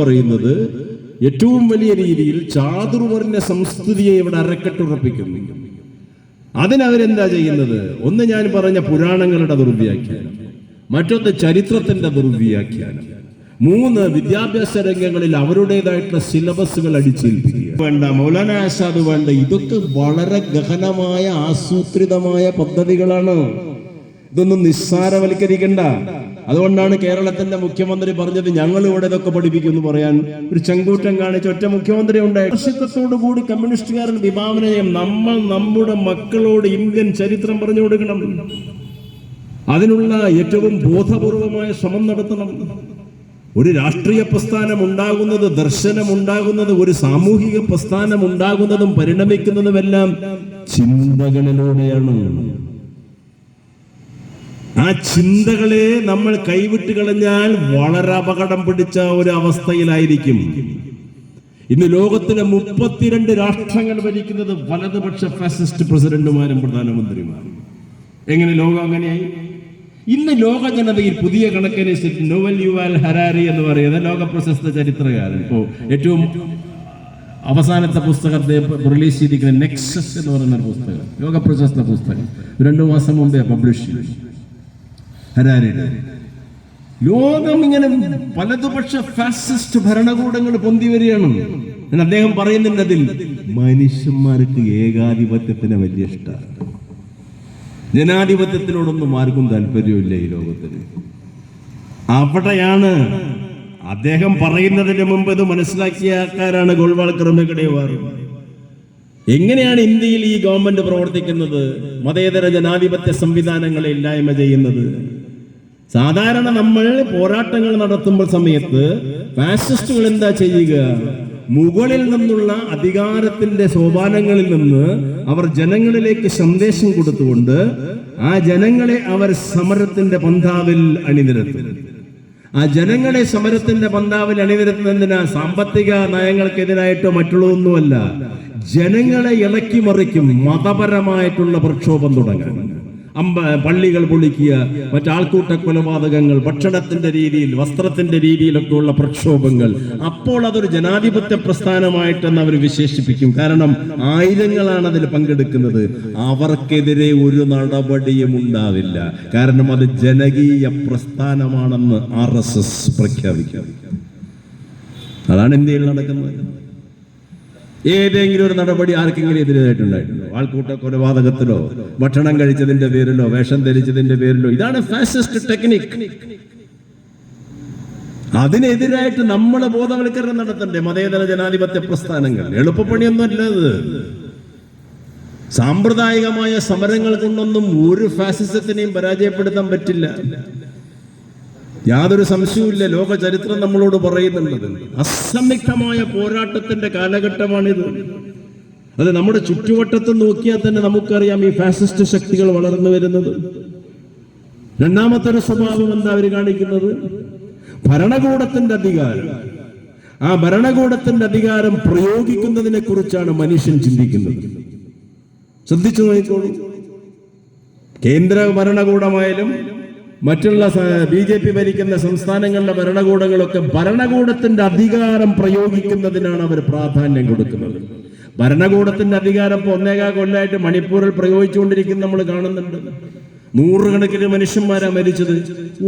പറയുന്നത് ഏറ്റവും വലിയ രീതിയിൽ ചാതുർവർണ സംസ്കൃതിയെ ഇവിടെ അരക്കെട്ടുറപ്പിക്കുന്നു അതിനവരെന്താ ചെയ്യുന്നത്? ഒന്ന് ഞാൻ പറഞ്ഞ പുരാണങ്ങളുടെ ദുർവ്യാഖ്യാനം മറ്റൊന്ന് ചരിത്രത്തിന്റെ ദുർവ്യാഖ്യാനം. മൂന്ന് വിദ്യാഭ്യാസ രംഗങ്ങളിൽ അവരുടേതായിട്ടുള്ള സിലബസുകൾ അടിച്ചേൽപ്പിക്കുക വേണ്ട മൗലാന ആസാദ് വേണ്ട ഇതൊക്കെ വളരെ ഗഹനമായ ആസൂത്രിതമായ പദ്ധതികളാണ്. ഇതൊന്നും നിസ്സാരവൽക്കരിക്കണ്ട. അതുകൊണ്ടാണ് കേരളത്തിന്റെ മുഖ്യമന്ത്രി പറഞ്ഞത് ഞങ്ങൾ ഇവിടെ ഇതൊക്കെ പഠിപ്പിക്കും എന്ന് പറയാൻ ഒരു ചെങ്കൂറ്റം കാണിച്ച ഒറ്റ മുഖ്യമന്ത്രി ഉണ്ടായി. കൂടി കമ്മ്യൂണിസ്റ്റുകാരൻ വിഭാവന നമ്മൾ നമ്മുടെ മക്കളോട് ഇന്ത്യൻ ചരിത്രം പറഞ്ഞു കൊടുക്കണം. അതിനുള്ള ഏറ്റവും ബോധപൂർവമായ ശ്രമം നടത്തണം. ഒരു രാഷ്ട്രീയ പ്രസ്ഥാനം ഉണ്ടാകുന്നത് ദർശനം ഉണ്ടാകുന്നത് ഒരു സാമൂഹിക പ്രസ്ഥാനം ഉണ്ടാകുന്നതും പരിണമിക്കുന്നതുമെല്ലാം ചിന്തകളിലൂടെയാണ്. ആ ചിന്തകളെ നമ്മൾ കൈവിട്ട് കളഞ്ഞാൽ വളരെ അപകടം പിടിച്ച ഒരു അവസ്ഥയിലായിരിക്കും. ഇന്ന് ലോകത്തിലെ മുപ്പത്തിരണ്ട് രാഷ്ട്രങ്ങൾ ഭരിക്കുന്നത് വലതുപക്ഷ ഫാസിസ്റ്റ് പ്രസിഡന്റുമാരും പ്രധാനമന്ത്രിമാരും. എങ്ങനെ ലോകം അങ്ങനെയായി? ഇന്ന് ലോക ജനതയിൽ പുതിയ കണക്കനുസരിച്ച് നോവൽ യുവാൽ ഹരാരി എന്ന് പറയുന്ന ലോക പ്രശസ്ത ചരിത്രകാരൻ. ഇപ്പോ ഏറ്റവും അവസാനത്തെ പുസ്തകത്തെ റിലീസ് ചെയ്തിരിക്കുന്ന നെക്സസ് എന്ന് പറയുന്ന പുസ്തകം. ലോക പ്രശസ്ത പുസ്തകം. രണ്ടു മാസം മുമ്പേ പബ്ലിഷ് ചെയ്തു. ലോകം ഇങ്ങനെ വലതുപക്ഷ ഫാസിസ്റ്റ് ഭരണകൂടങ്ങൾ പൊന്തി വരികയാണ്. അദ്ദേഹം പറയുന്നുണ്ട് അതിൽ മനുഷ്യന്മാർക്ക് ഏകാധിപത്യത്തിന് വലിയ ഇഷ്ടമാണ് ജനാധിപത്യത്തിനോടൊന്നും ആർക്കും താല്പര്യമില്ല ഈ ലോകത്തിന്. അവിടെയാണ് അദ്ദേഹം പറയുന്നതിന് മുമ്പ് ഇത് മനസ്സിലാക്കിയ ആൾക്കാരാണ് ഗോൾവാൾക്കർ മെഗഡേവാർ എങ്ങനെയാണ് ഇന്ത്യയിൽ ഈ ഗവൺമെന്റ് പ്രവർത്തിക്കുന്നത്? മതേതര ജനാധിപത്യ സംവിധാനങ്ങളെ ഇല്ലായ്മ ചെയ്യുന്നത്? സാധാരണ നമ്മൾ പോരാട്ടങ്ങൾ നടത്തുമ്പോൾ സമയത്ത് ഫാസിസ്റ്റുകൾ എന്താ ചെയ്യുക? മുകളിൽ നിന്നുള്ള അധികാരത്തിന്റെ സോപാനങ്ങളിൽ നിന്ന് അവർ ജനങ്ങളിലേക്ക് സന്ദേശം കൊടുത്തുകൊണ്ട് ആ ജനങ്ങളെ അവർ സമരത്തിന്റെ പന്താവിൽ അണിനിരത്തും. ആ ജനങ്ങളെ സമരത്തിന്റെ പന്താവിൽ അണിനിരത്തുന്നതിനാ സാമ്പത്തിക നയങ്ങൾക്കെതിരായിട്ടോ മറ്റുള്ളതൊന്നുമല്ല ജനങ്ങളെ ഇളക്കി മറിക്കും മതപരമായിട്ടുള്ള പ്രക്ഷോഭം തുടങ്ങാൻ. അമ്പ പള്ളികൾ പൊളിക്കുക മറ്റാൾക്കൂട്ട കൊലപാതകങ്ങൾ ഭക്ഷണത്തിന്റെ രീതിയിൽ വസ്ത്രത്തിന്റെ രീതിയിലൊക്കെ ഉള്ള പ്രക്ഷോഭങ്ങൾ. അപ്പോൾ അതൊരു ജനാധിപത്യ പ്രസ്ഥാനമായിട്ടെന്ന് അവർ വിശേഷിപ്പിക്കും. കാരണം ആയിരങ്ങളാണ് അതിൽ പങ്കെടുക്കുന്നത്. അവർക്കെതിരെ ഒരു നടപടിയും ഉണ്ടാവില്ല. കാരണം അത് ജനകീയ പ്രസ്ഥാനമാണെന്ന് ആർ എസ് എസ് പ്രഖ്യാപിക്കും. അതാണ് ഇന്ത്യയിൽ നടക്കുന്നത്. ഏതെങ്കിലും ഒരു നടപടി ആർക്കെങ്കിലും എതിരായിട്ടുണ്ടായിട്ടുണ്ടോ? ആൾക്കൂട്ട കൊലപാതകത്തിലോ ഭക്ഷണം കഴിച്ചതിന്റെ പേരിലോ വേഷം ധരിച്ചതിന്റെ പേരിലോ? ഇതാണ് ഫാസിസ്റ്റ് ടെക്നിക് അതിനെതിരായിട്ട് നമ്മൾ ബോധവൽക്കരണം നടത്തണ്ടേ? മതേതര ജനാധിപത്യ പ്രസ്ഥാനങ്ങൾ. എളുപ്പപ്പണിയൊന്നും അല്ലത് സാമ്പ്രദായികമായ സമരങ്ങൾ കൊണ്ടൊന്നും ഒരു ഫാസിസത്തിനെയും പരാജയപ്പെടുത്താൻ പറ്റില്ല. യാതൊരു സംശയവുമില്ല. ലോക ചരിത്രം നമ്മളോട് പറയുന്നുള്ളത് അസംയുക്തമായ പോരാട്ടത്തിന്റെ കാലഘട്ടമാണിത്. അത് നമ്മുടെ ചുറ്റുവട്ടത്ത് നോക്കിയാൽ തന്നെ നമുക്കറിയാം ഈ ഫാസിസ്റ്റ് ശക്തികൾ വളർന്നു വരുന്നത്. രണ്ടാമത്തെ ഒരു സ്വഭാവം എന്താ അവർ കാണിക്കുന്നത്? ഭരണകൂടത്തിന്റെ അധികാരം. ആ ഭരണകൂടത്തിന്റെ അധികാരം പ്രയോഗിക്കുന്നതിനെ കുറിച്ചാണ് മനുഷ്യൻ ചിന്തിക്കുന്നത്. ശ്രദ്ധിച്ചു നോക്കിക്കോളൂ. കേന്ദ്ര ഭരണകൂടമായാലും മറ്റുള്ള ബി ജെ പി ഭരിക്കുന്ന സംസ്ഥാനങ്ങളിലെ ഭരണകൂടങ്ങളൊക്കെ ഭരണകൂടത്തിന്റെ അധികാരം പ്രയോഗിക്കുന്നതിനാണ് അവർ പ്രാധാന്യം കൊടുക്കുന്നത്. ഭരണകൂടത്തിന്റെ അധികാരം ഇപ്പൊ ഒന്നേകാ കൊല്ലമായിട്ട് മണിപ്പൂരിൽ പ്രയോഗിച്ചുകൊണ്ടിരിക്കുന്ന നമ്മൾ കാണുന്നുണ്ട്. നൂറുകണക്കിന് മനുഷ്യന്മാരാണ് മരിച്ചത്.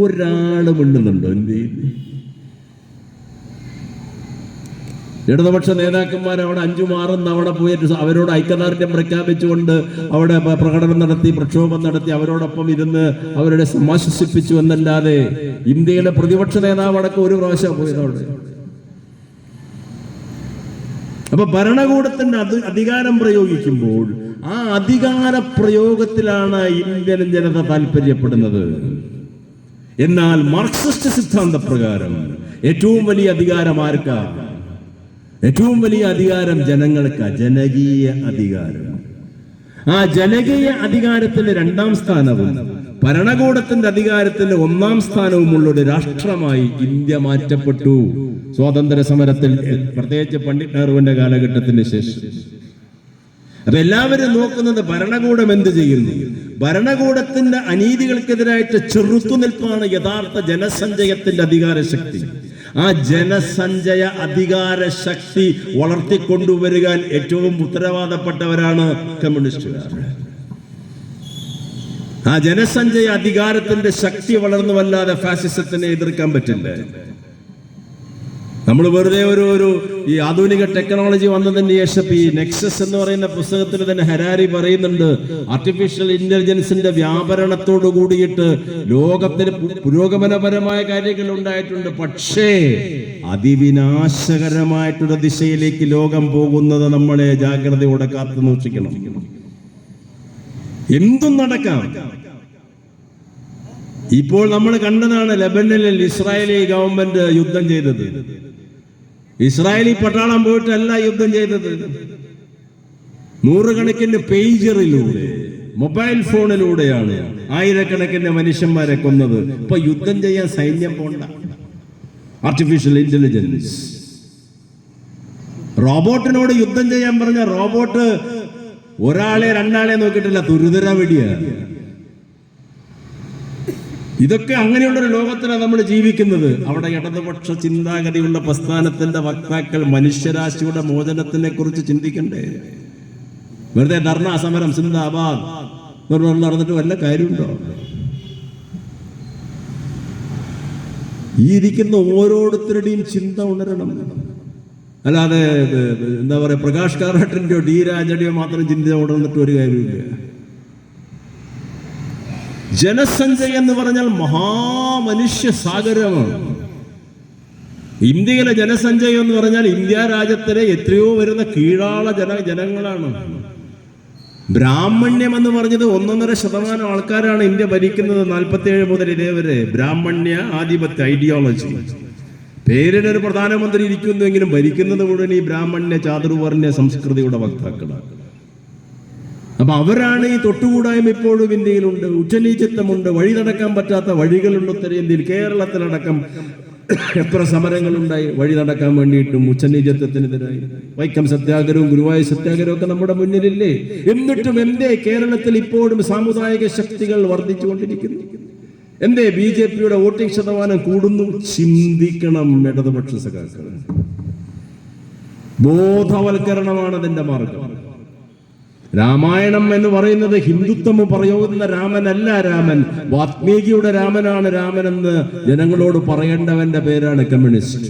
ഒരാൾ മിണ്ടുന്നുണ്ടോ ഇന്ത്യയിൽ ഇടതുപക്ഷ നേതാക്കന്മാർ അവിടെ അഞ്ചും ആറും തവണ പോയിട്ട് അവരോട് ഐക്യദാർഢ്യം പ്രഖ്യാപിച്ചുകൊണ്ട് അവിടെ പ്രകടനം നടത്തി പ്രക്ഷോഭം നടത്തി അവരോടൊപ്പം ഇരുന്ന് അവരുടെ സമാശ്വസിപ്പിച്ചു എന്നല്ലാതെ ഇന്ത്യയിലെ പ്രതിപക്ഷ നേതാവ് അടക്കം ഒരു പ്രാവശ്യം പോയത് അവിടെ. അപ്പൊ ഭരണകൂടത്തിന്റെ അധികാരം പ്രയോഗിക്കുമ്പോൾ ആ അധികാര പ്രയോഗത്തിലാണ് ഇന്ത്യൻ ജനത താല്പര്യപ്പെടുന്നത്. എന്നാൽ മാർക്സിസ്റ്റ് സിദ്ധാന്ത പ്രകാരം ഏറ്റവും വലിയ അധികാരം ആർക്കാ? ഏറ്റവും വലിയ അധികാരം ജനങ്ങൾക്ക് ജനകീയ അധികാരം. ആ ജനകീയ അധികാരത്തിന്റെ രണ്ടാം സ്ഥാനവും ഭരണകൂടത്തിന്റെ അധികാരത്തിന്റെ ഒന്നാം സ്ഥാനവും ഉള്ള ഒരു രാഷ്ട്രമായി ഇന്ത്യ മാറ്റപ്പെട്ടു. സ്വാതന്ത്ര്യ സമരത്തിൽ പ്രത്യേകിച്ച് പണ്ഡിറ്റ് നെഹ്റുവിന്റെ കാലഘട്ടത്തിന് ശേഷം. അപ്പൊ എല്ലാവരും നോക്കുന്നത് ഭരണകൂടം എന്ത് ചെയ്യുന്നു? ഭരണകൂടത്തിന്റെ അനീതികൾക്കെതിരായിട്ട് ചെറുത്തുനിൽപ്പാണ് യഥാർത്ഥ ജനസഞ്ചയത്തിന്റെ അധികാര ശക്തി ആ ജനസഞ്ചയ അധികാര ശക്തി വളർത്തിക്കൊണ്ടുവരുവാൻ ഏറ്റവും ഉത്തരവാദപ്പെട്ടവരാണ് കമ്മ്യൂണിസ്റ്റുകാർ. ആ ജനസഞ്ചയ അധികാരത്തിന്റെ ശക്തി വളർന്നു വല്ലാതെ ഫാസിസത്തിനെ എതിർക്കാൻ പറ്റില്ല. നമ്മൾ വെറുതെ ഒരു ഒരു ഈ ആധുനിക ടെക്നോളജി വന്നതിന് ശേഷം ഈ നെക്സസ് എന്ന് പറയുന്ന പുസ്തകത്തിൽ തന്നെ ഹരാരി പറയുന്നുണ്ട് ആർട്ടിഫിഷ്യൽ ഇന്റലിജൻസിന്റെ വ്യാപരണത്തോട് കൂടിയിട്ട് ലോകത്തിന് പുരോഗമനപരമായ കാര്യങ്ങൾ ഉണ്ടായിട്ടുണ്ട്. പക്ഷേ അതിവിനാശകരമായിട്ടുള്ള ദിശയിലേക്ക് ലോകം പോകുന്നത് നമ്മളെ ജാഗ്രതയോടെ കാത്തു സൂക്ഷിക്കണം എന്തും നടക്കാം. ഇപ്പോൾ നമ്മൾ കണ്ടതാണ് ലബനനിൽ ഇസ്രായേലി ഗവൺമെന്റ് യുദ്ധം ചെയ്തത്. ഇസ്രായേലി പട്ടാളം പോയിട്ടല്ല യുദ്ധം ചെയ്തത്. നൂറുകണക്കിന് പേജറിലൂടെ മൊബൈൽ ഫോണിലൂടെയാണ് ആയിരക്കണക്കിന് മനുഷ്യന്മാരെ കൊന്നത്. ഇപ്പൊ യുദ്ധം ചെയ്യാൻ സൈന്യം പോണ്ട. ആർട്ടിഫിഷ്യൽ ഇന്റലിജൻസ് റോബോട്ടിനോട് യുദ്ധം ചെയ്യാൻ പറഞ്ഞ റോബോട്ട് ഒരാളെ രണ്ടാളെ നോക്കിയിട്ടില്ല ദുരിതര വെടിയാണ് ഇതൊക്കെ അങ്ങനെയുള്ളൊരു ലോകത്തിലാണ് നമ്മൾ ജീവിക്കുന്നത്. അവിടെ ഇടതുപക്ഷ ചിന്താഗതിയുള്ള പ്രസ്ഥാനത്തിന്റെ വക്താക്കൾ മനുഷ്യരാശിയുടെ മോചനത്തിനെ കുറിച്ച് ചിന്തിക്കണ്ടേ? വെറുതെ ധർണ സമരം സിന്ദാബാദ്. നടന്നിട്ട് വല്ല കാര്യമുണ്ടോ ഈ ഇരിക്കുന്ന ഓരോരുത്തരുടെയും ചിന്ത ഉണരണം. അല്ലാതെ എന്താ പറയാ പ്രകാശ് കാരാട്ടിന്റെയോ ഡി രാജയുടെയോ മാത്രം ചിന്ത ഉണർന്നിട്ട് ഒരു കാര്യമില്ല ജനസഞ്ചയം എന്ന് പറഞ്ഞാൽ മഹാമനുഷ്യ സാഗരമാണ്. ഇന്ത്യയിലെ ജനസഞ്ചയം എന്ന് പറഞ്ഞാൽ ഇന്ത്യ രാജ്യത്തിലെ എത്രയോ വരുന്ന കീഴാള ജന ജനങ്ങളാണ്. ബ്രാഹ്മണ്യം എന്ന് പറഞ്ഞത് ഒന്നൊന്നര ശതമാനം ആൾക്കാരാണ് ഇന്ത്യ ഭരിക്കുന്നത് നാൽപ്പത്തിയേഴ് മുതൽ ഇതേവരെ ബ്രാഹ്മണ്യ ആധിപത്യ ഐഡിയോളജി പേരിന് ഒരു പ്രധാനമന്ത്രി ഇരിക്കുന്നുവെങ്കിലും ഭരിക്കുന്നത് മുഴുവൻ ഈ ബ്രാഹ്മണ്യ ചാതുർവർണ സംസ്കൃതിയുടെ വക്താക്കളാണ്. അപ്പൊ അവരാണ് ഈ തൊട്ടുകൂടായ്മ ഇപ്പോഴും ഇന്ത്യയിലുണ്ട്. ഉച്ചനീചിത്വമുണ്ട്. വഴി നടക്കാൻ പറ്റാത്ത വഴികളുണ്ട് ഉത്തരേന്ത്യയിൽ കേരളത്തിലടക്കം എത്ര സമരങ്ങളുണ്ടായി. വഴി നടക്കാൻ വേണ്ടിയിട്ടും ഉച്ചനീചത്വത്തിനെതിരായി. വൈക്കം സത്യാഗ്രഹവും ഗുരുവായൂർ സത്യാഗ്രഹവും ഒക്കെ നമ്മുടെ മുന്നിലില്ലേ? എന്നിട്ടും എന്തേ കേരളത്തിൽ ഇപ്പോഴും സാമുദായിക ശക്തികൾ വർദ്ധിച്ചുകൊണ്ടിരിക്കുന്നു? എന്തേ ബി ജെ പിയുടെ വോട്ടിംഗ് ശതമാനം കൂടുന്നു? ചിന്തിക്കണം ഇടതുപക്ഷ സഖാക്കൾ ബോധവൽക്കരണമാണ് അതിന്റെ മാർഗം. രാമായണം എന്ന് പറയുന്നത് ഹിന്ദുത്വം പറയുന്ന രാമനല്ല രാമൻ. വാത്മീകിയുടെ രാമനാണ് രാമൻ എന്ന് ജനങ്ങളോട് പറയേണ്ടവന്റെ പേരാണ് കമ്മ്യൂണിസ്റ്റ്.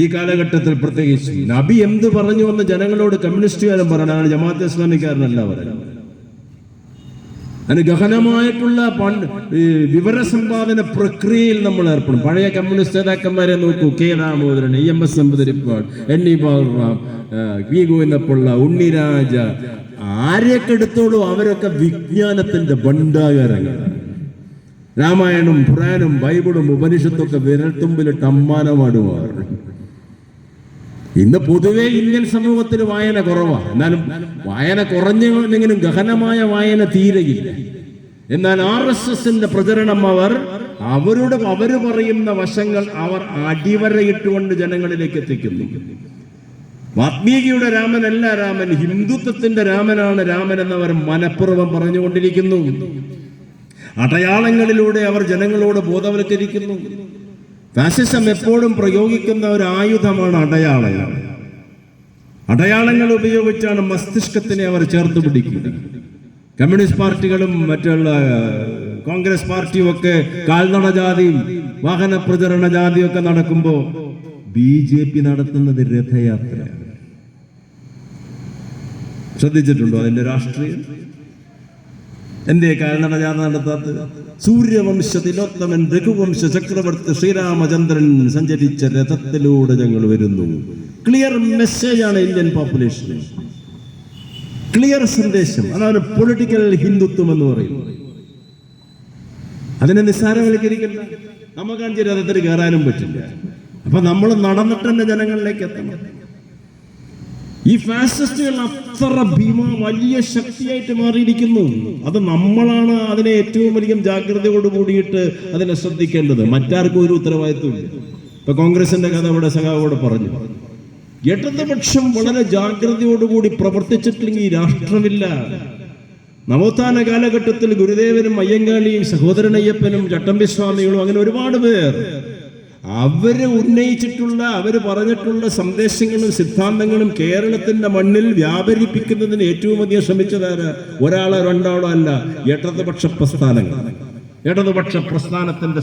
ഈ കാലഘട്ടത്തിൽ പ്രത്യേകിച്ച് നബി എന്ത് പറഞ്ഞു എന്ന് ജനങ്ങളോട് കമ്മ്യൂണിസ്റ്റുകാരൻ പറയണം ജമാഅത്ത് ഇസ്ലാമിക്കാരനല്ല പറയുന്നത്. അതിന് ഗഹനമായിട്ടുള്ള പണ്ട് വിവരസമ്പാദന പ്രക്രിയയിൽ നമ്മൾ ഏർപ്പെടും. പഴയ കമ്മ്യൂണിസ്റ്റ് നേതാക്കന്മാരെ നോക്കൂ. K Damodaran E M S Namboodiripad N E Baburam V Govindapillai Unniraja ആരെയൊക്കെ എടുത്തോളൂ? അവരൊക്കെ വിജ്ഞാനത്തിന്റെ ഭണ്ഡാകാരങ്ങളാണ്. രാമായണം ഖുറാനും ബൈബിളും ഉപനിഷത്തൊക്കെ വിരൽത്തുമ്പിലിട്ട് അമ്മാനമാടുമാർ. ഇന്ന് പൊതുവെ ഇന്ത്യൻ സമൂഹത്തിൽ വായന കുറവാണ് എന്നാലും വായന കുറഞ്ഞെങ്കിലും ഗഹനമായ വായന തീരെയില്ല. എന്നാൽ ആർ എസ് എസിന്റെ പ്രചരണം അവർ അവരുടെ അവർ പറയുന്ന വശങ്ങൾ അവർ അടിവരയിട്ടുകൊണ്ട് ജനങ്ങളിലേക്ക് എത്തിക്കുന്നു. വാത്മീകിയുടെ രാമനല്ല രാമൻ ഹിന്ദുത്വത്തിന്റെ രാമനാണ് രാമൻ എന്നവർ മനഃപൂർവം പറഞ്ഞുകൊണ്ടിരിക്കുന്നു. അടയാളങ്ങളിലൂടെ അവർ ജനങ്ങളോട് ബോധവൽക്കരിക്കുന്നു. ഫാസിസം എപ്പോഴും പ്രയോഗിക്കുന്ന ഒരു ആയുധമാണ് അടയാളങ്ങൾ അടയാളങ്ങൾ ഉപയോഗിച്ചാണ് മസ്തിഷ്കത്തിനെ അവർ ചേർത്ത് പിടിക്കുന്നത്. കമ്മ്യൂണിസ്റ്റ് പാർട്ടികളും മറ്റുള്ള കോൺഗ്രസ് പാർട്ടിയും ഒക്കെ കാൽനട ജാതിയും വാഹന പ്രചരണ ജാതിയും ഒക്കെ നടക്കുമ്പോൾ ബി ജെ പി നടത്തുന്നത് രഥയാത്ര. ശ്രദ്ധിച്ചിട്ടുണ്ടോ അതിന്റെ രാഷ്ട്രീയം? എന്തേ കാൽനട ജാഥ നടത്താത്തത് സൂര്യവംശത്തിലോത്തമൻ രഘുവംശ ചക്രവർത്തി ശ്രീരാമചന്ദ്രൻ സഞ്ചരിച്ച രഥത്തിലൂടെ ഞങ്ങൾ വരുന്നു. ക്ലിയർ മെസ്സേജ് ആണ് ഇന്ത്യൻ പോപ്പുലേഷന് ക്ലിയർ സന്ദേശം. അതാണ് പൊളിറ്റിക്കൽ ഹിന്ദുത്വം എന്ന് പറയുന്നത്. അതിനെ നിസ്സാരവൽക്കരിക്കണ്ട. നമുക്ക് അഞ്ച് രഥത്തിൽ കയറാനും പറ്റില്ല. അപ്പൊ നമ്മൾ നടന്നിട്ട് തന്നെ ജനങ്ങളിലേക്ക് എത്തണം. ഈ ഫാസിസ്റ്റുകൾ അത്ര ഭീമ വലിയ ശക്തിയായിട്ട് മാറിയിരിക്കുന്നു. അത് നമ്മളാണ് അതിനെ ഏറ്റവും വലിയ ജാഗ്രതയോട് കൂടിയിട്ട് അതിനെ ശ്രദ്ധിക്കേണ്ടത്. മറ്റാർക്കും ഒരു ഉത്തരവാദിത്വമില്ല ഇപ്പൊ കോൺഗ്രസിന്റെ കഥ ഇവിടെ സഖാവോട് പറഞ്ഞു. ഇടതുപക്ഷം വളരെ ജാഗ്രതയോടുകൂടി പ്രവർത്തിച്ചിട്ടില്ലെങ്കിൽ രാഷ്ട്രമില്ല. നവോത്ഥാന കാലഘട്ടത്തിൽ ഗുരുദേവനും അയ്യങ്കാളിയും സഹോദരൻ അയ്യപ്പനും ചട്ടമ്പിസ്വാമികളും അങ്ങനെ ഒരുപാട് പേർ അവർ ഉന്നയിച്ചിട്ടുള്ള അവർ പറഞ്ഞിട്ടുള്ള സന്ദേശങ്ങളും സിദ്ധാന്തങ്ങളും കേരളത്തിന്റെ മണ്ണിൽ വ്യാപരിപ്പിക്കുന്നതിന് ഏറ്റവും അധികം ശ്രമിച്ചതാര്? ഒരാളോ രണ്ടാളോ അല്ല ഇടതുപക്ഷ പ്രസ്ഥാനങ്ങൾ. ഇടതുപക്ഷ പ്രസ്ഥാനത്തിന്റെ